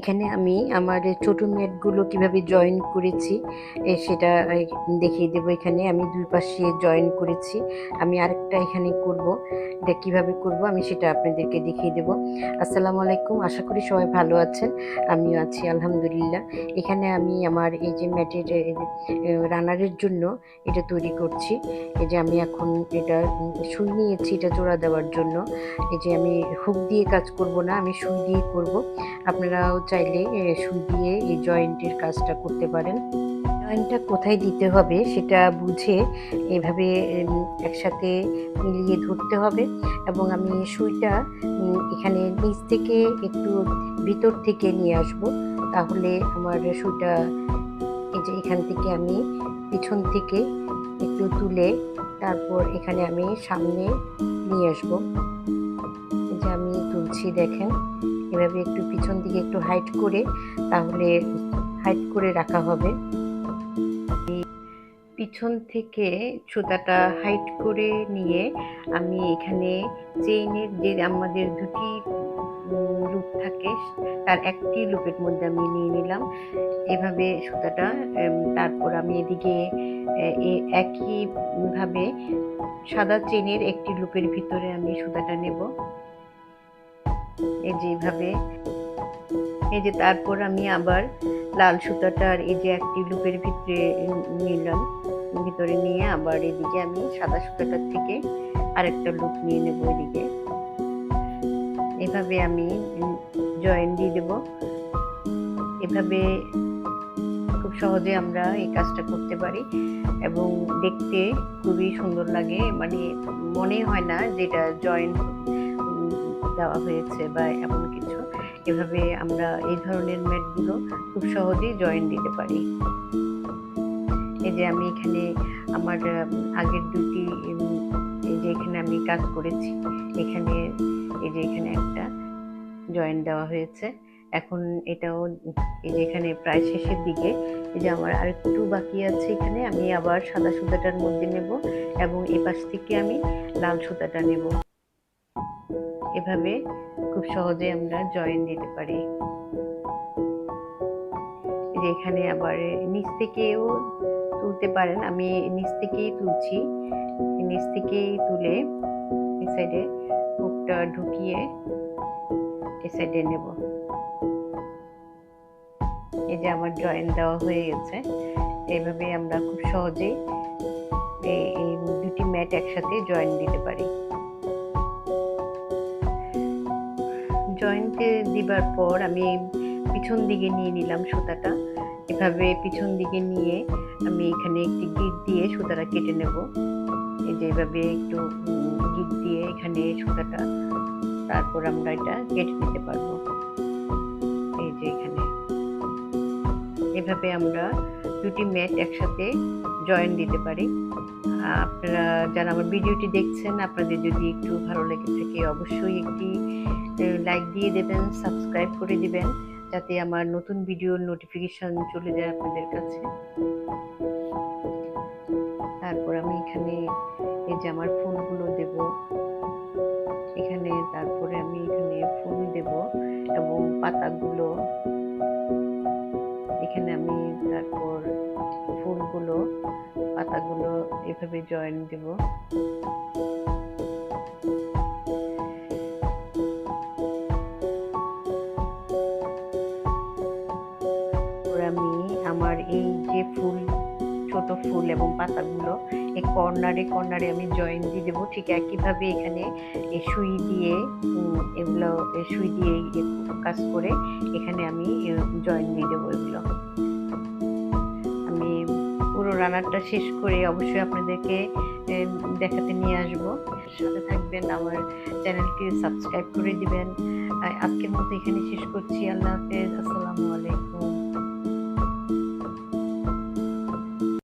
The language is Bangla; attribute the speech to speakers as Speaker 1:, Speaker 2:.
Speaker 1: এখানে আমি আমার ছোটো ম্যাটগুলো কীভাবে জয়েন করেছি সেটা দেখিয়ে দেবো এখানে। আমি দুই পাশে জয়েন করেছি। আমি আরেকটা এখানে করব। এটা কীভাবে করব আমি সেটা আপনাদেরকে দেখিয়ে দেবো। আসসালামু আলাইকুম। আশা করি সবাই ভালো আছেন। আমিও আছি, আলহামদুলিল্লাহ। এখানে আমি আমার এই যে ম্যাটের রানারের জন্য এটা তৈরি করছি। এই যে আমি এখন এটা সুই নিয়েছি এটা জোড়া দেওয়ার জন্য। এই যে আমি হুক দিয়ে কাজ করব না, আমি সুই দিয়ে করব। আপনারাও চাইলে সুই দিয়ে এই জয়েন্টের কাজটা করতে পারেন। জয়েন্টটা কোথায় দিতে হবে সেটা বুঝে এভাবে একসাথে মিলিয়ে ধরতে হবে। এবং আমি সুইটা এখানে নিচ থেকে একটু ভিতর থেকে নিয়ে আসব। তাহলে আমার সুইটা, এই যে এখান থেকে আমি পিছন থেকে একটু তুলে তারপর এখানে আমি সামনে নিয়ে আসব। যে আমি তুলছি, দেখেন। এভাবে একটু পিছন দিকে একটু হাইট করে, তাহলে হাইট করে রাখা হবে। পিছন থেকে সুতাটা হাইট করে নিয়ে আমি এখানে চেইনের যে আমাদের দুটি লুপ থাকে, তার একটি লুপের মধ্যে আমি নিয়ে নিলাম। এভাবে সুতাটা তারপর আমি এদিকে একইভাবে সাদা চেনের একটি লুপের ভিতরে আমি সুতাটা নেব। এই যে এইভাবে। এই যে তারপর আমি আবার লাল সুতাটার এই যে একটি লুপের ভিতরে নিলাম। ভিতরে নিয়ে আবার এদিকে আমি সাদা সুতাটার থেকে আরেকটা লুপ নিয়ে নেব এদিকে। এভাবে আমি জয়েন দিয়ে দেব। এভাবে খুব সহজে আমরা এই কাজটা করতে পারি এবং দেখতে খুবই সুন্দর লাগে। মানে মনে হয় না যেটা জয়েন দেওয়া হয়েছে বা এমন কিছু, এভাবে আমরা এই ধরনের ম্যাটগুলো খুব সহজেই জয়েন দিতে পারি। এই যে আমি এখানে আমার আগের দুটি এই যে এখানে আমি কাজ করেছি, এখানে, এই যে এখানে একটা জয়েন দেওয়া হয়েছে। এখন এটাও, এই যে এখানে প্রায় শেষের দিকে, এই যে আমার আরেকটু বাকি আছে এখানে, আমি আবার সাদা সুতাটার মধ্যে নেব এবং এ পাশ থেকে আমি লাল সুতাটা নেব। এভাবে খুব সহজে আমরা জয়েন দিতে পারি। এখানে আবার নিচ থেকেও তুলতে পারেন, আমি নিচ থেকেই তুলছি। নিচ থেকেই তুলে এ সাইডে হুকটা ঢুকিয়ে এ সাইডে নেব। এই যে আমার জয়েন দেওয়া হয়ে গেছে। এইভাবে আমরা খুব সহজেই এই দুটি ম্যাট একসাথে জয়েন দিতে পারি। জয়েন্টে দিবার পর আমি পিছন দিকে নিয়ে নিলাম সুতাটা। এভাবে পিছন দিকে নিয়ে আমি এখানে একটি গিট দিয়ে সুতাটা কেটে নেব। এই যে এভাবে একটু গিট দিয়ে এখানে সুতাটা, তারপর আমরা এটা কেটে নিতে পারব। এই যে এখানে। এভাবে আমরা দুটি ম্যাট একসাথে জয়েন দিতে পারি। আপনারা যারা আমার ভিডিওটি দেখছেন, আপনাদের যদি একটু ভালো লেগে থাকে অবশ্যই একটি লাইক দিয়ে দেবেন সাবস্ক্রাইব করে দিবেন, যাতে আমার নতুন ভিডিওর নোটিফিকেশন চলে যায় আপনাদের কাছে। তারপর আমি এখানে, এই যে আমার ফুলগুলো দেব। এখানে তারপরে আমি এখানে ফুল দেব এবং পাতাগুলো। এখানে আমি তারপর পাতাগুলো এভাবে জয়েন দেব। আমি আমার এই যে ফুল, ছোট ফুল এবং পাতাগুলো, এই কর্নারে কর্নারে আমি জয়েন দিয়ে দেবো। ঠিক একইভাবে এখানে সুই দিয়ে এগুলো সুই দিয়ে কাজ করে এখানে আমি জয়েন দিয়ে দেবো এগুলো। রান্নাটা শেষ করে অবশ্যই আপনাদেরকে দেখাতে নিয়ে আসব। সাথে থাকবেন, আমার চ্যানেলটি সাবস্ক্রাইব করে দিবেন। আজকের মতো এখানে শেষ করছি। আল্লাহ হাফেজ। আসসালামু আলাইকুম।